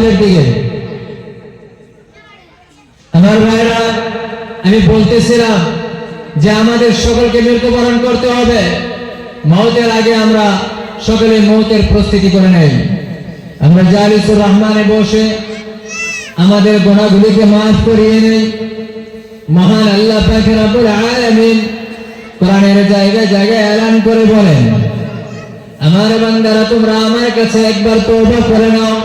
মাহফিলের দিকে আমার ভাইরা, আমি বলতেছিলাম যে আমাদের সকলকে মৃত্যুবরণ করতে হবে। মৌতের আগে আমরা সকলে মৌতের প্রস্তুতি করে নেই। আমরা জালিসুর রহমানে বসে আমাদের গোনাগুলিকে মাফ করিয়ে নেই। মহান আল্লাহ পাকের রব্বুল আলামিন কোরআনের জায়গায় জায়গায় এলান করে বলেন, আমার বান্দারা, তোমরা আমার কাছে একবার তওবা করে নাও।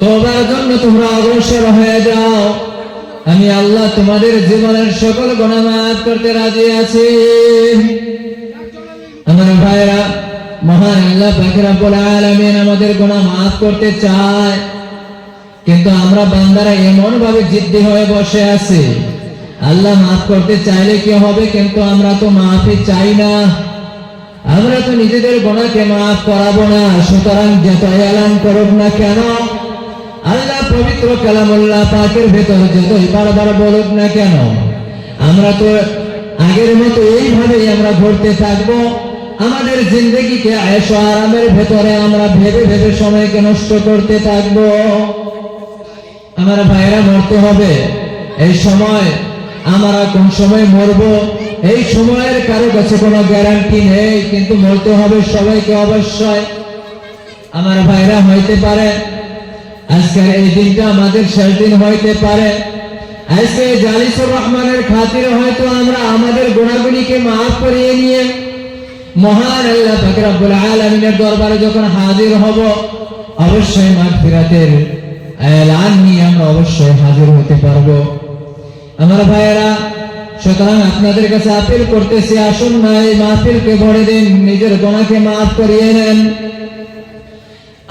তওবার জন্য তোমরা অগ্রসর হয়ে যাও। আমি আল্লাহ তোমাদের জীবনের সকল মাফ করতে রাজি আছি। আমার ভাইরা মহান আল্লাহ পাক রব্বুল আলামিন আমাদের গুনাহ মাফ করতে চায়। কিন্তু আমরা বান্দারা এমন ভাবে জিদ্দি হয়ে বসে আছি। আল্লাহ মাফ করতে চাইলে কি হবে কিন্তু আমরা তো মাফি চাই না। আমরা তো নিজেদের গোনাকে মাফ করাবো না। সুতরাং যত এলান করুক না কেন আল্লাহ পবিত্র কালামুল্লাহ পাকের ভেতর যতই বারবার বলুক না কেন, আমরা তো আগের মতো এইভাবেই আমরা ঘুরতে থাকব। আমাদের জিন্দগিকে আয়স আরামের ভেতরে আমরা ভেবে ভেবে সময়কে নষ্ট করতে থাকব। আমার ভাইরা মরতে হবে। এই সময় আমরা কোন সময় মরব? এই সময়ের কারও কাছে কোনো গ্যারান্টি নেই, কিন্তু মরতে হবে সবাইকে অবশ্যই। আমার ভাইরা হইতে পারে। আজকের এই দিনটা আমাদের শেষ দিন হইতে পারে। আজকে জালিসুর রহমানের খাতিরে হয়তো আমরা আমাদের গুণাগুলিকে মাফ করিয়ে নিয়ে মহান আল্লাহ পাক রব্বুল আলামিনের দরবারে যখন হাজির হব, অবশ্যই মাগফিরাতের এলান নিয়ে আমরা অবশ্যই হাজির হতে পারব। আমার ভাইয়েরা, সুতরাং আপনাদের কাছে আপিল করতেছি, আসুন না এই মাহফিলকে ভরে দিন, নিজের গোনাকে মাফ করিয়ে নেন।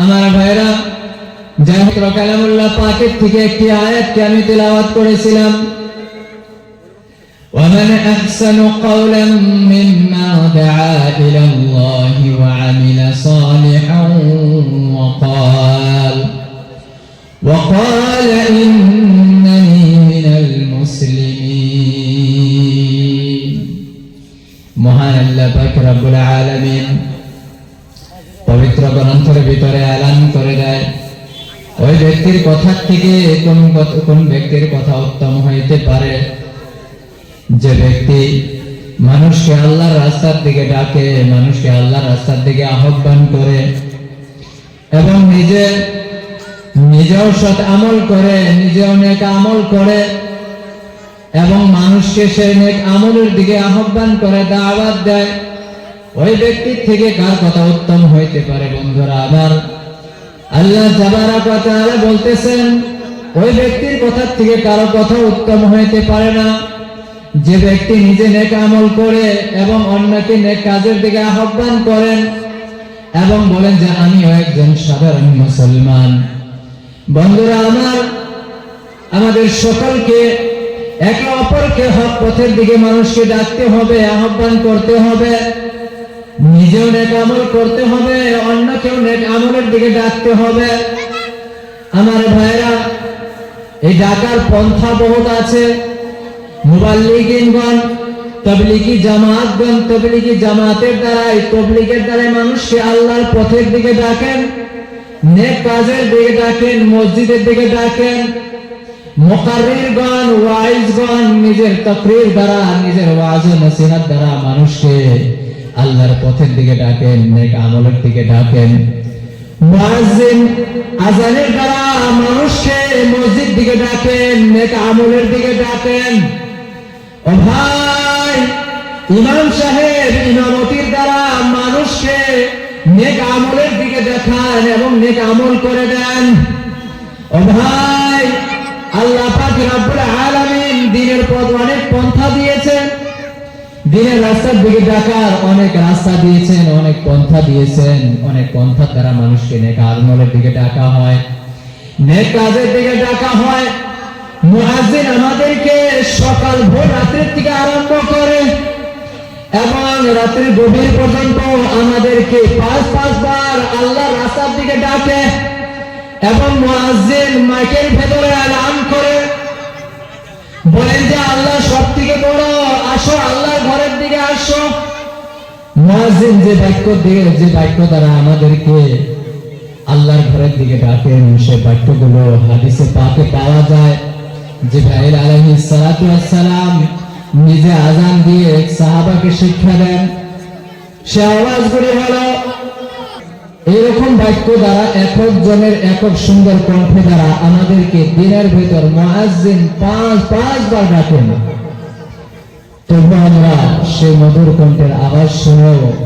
আমার ভাইয়েরা যাই হোক কালামুল্লাহ পাকের থেকে একটি আয়াতকে আমি তেলাওয়াত করেছিলাম ومن أحسن قولا مما دعا إلى الله وعمل صالحا وقال وقال إنني من المسلمين মহান আল্লাহ পাক রব্বুল আলামিন পবিত্র গ্রন্থের ভিতরে এলান করে দেয় ওই ব্যক্তির কথা থেকে কোন কোন ব্যক্তির কথা উত্তম হইতে পারে? যে ব্যক্তি মানুষকে আল্লাহর রাস্তার দিকে ডাকে, মানুষকে আল্লাহর রাস্তার দিকে আহ্বান করে এবং নিজে নিজেও সৎ আমল করে, নিজে অনেক আমল করে এবং মানুষকে সেই নেক আমলের দিকে আহ্বান করে, দাওয়াত দেয়, ওই ব্যক্তির থেকে কার কথা উত্তম হইতে পারে বন্ধুরা? আবার আল্লাহ কথা বলতেছেন, ওই ব্যক্তির কথা থেকে কারও কথা উত্তম হইতে পারে না। যে ব্যক্তি নিজে নেক আমল করে এবং অন্যকে নেক কাজের দিকে আহ্বান করেন এবং বলেন যে আমিও একজন সাধারণ মুসলমান। বন্ধুরা, আমার, আমাদের সকলকে একে অপরকে হক পথের দিকে মানুষকে ডাকতে হবে, আহ্বান করতে হবে। নিজেও নেক আমল করতে হবে অন্য কেউ নেক আমলের দিকে ডাকতে হবে। আমার ভাইরা এই ডাকার পন্থা বহুত আছে মুবাল্লিগিনগণ তবলিগি জামাতগণ তবলিগি জামাতের দ্বারাই, তবলিগের দ্বারাই মানুষকে আল্লাহর পথের দিকে ডাকেন, নেক কাজের দিকে ডাকেন, মসজিদের দিকে ডাকেন। মুকাররিরগণ, ওয়াইজগণ, নিজের তাকরীর দ্বারা, নিজের ওয়াজ ও নসিহত দ্বারা মানুষকে আল্লাহর পথের দিকে ডাকেন, নেক আমলের দিকে ডাকেন। মুয়াজ্জিন আজানের দ্বারা মানুষকে মসজিদ দিকে ডাকেন, নেক আমলের দিকে ডাকেন। ও ভাই, ইমাম সাহেব ইমামতির দ্বারা মানুষকে নেক আমলের দিকে দেখান এবং নেক আমল করে দেন। ও ভাই, আল্লাহ পাক রব্বুল আলামিন দিনের পথ অনেক পন্থা দিয়েছেন। দিনের রাস্তার দিকে ডাকার অনেক রাস্তা দিয়েছেন, অনেক পন্থা দিয়েছেন, অনেক পন্থা দ্বারা মানুষকে নেক আমলের দিকে ডাকা হয়। নেক কাজের দিকে ডাকা হয়। আমাদেরকে সকাল ভোর রাত্রের থেকে আরম্ভ করে এবং রাত্রি গভীর পর্যন্ত আমাদেরকে পাঁচ পাঁচবার আল্লাহর রাস্তার দিকে ডাকে এবং মুয়াজ্জিন মাইকের ভেতরে এলান করে বলেন যে আল্লাহ সব থেকে বড়। আসো আল্লাহর ঘরের দিকে আসো। মুয়াজ্জিন যে বাক্য দিয়ে, যে বাক্য দ্বারা আমাদেরকে আল্লাহর ঘরের দিকে ডাকেন সে বাক্যগুলো হাদিসে পাকে পাওয়া যায়। যে আলাইহিস সালাতু ওয়াস সালাম নিজে আজান দিয়ে সাহাবাকে শিক্ষা দেন। সে আওয়াজগুলি হলো এরকম বাক্য দ্বারা একক জনের একক সুন্দর কণ্ঠে দ্বারা আমাদেরকে দিনের ভেতর মহাজিন পাঁচ, পাঁচবার ডাকেন। তবু আমরা সেই মধুর কণ্ঠের আওয়াজ শুনেও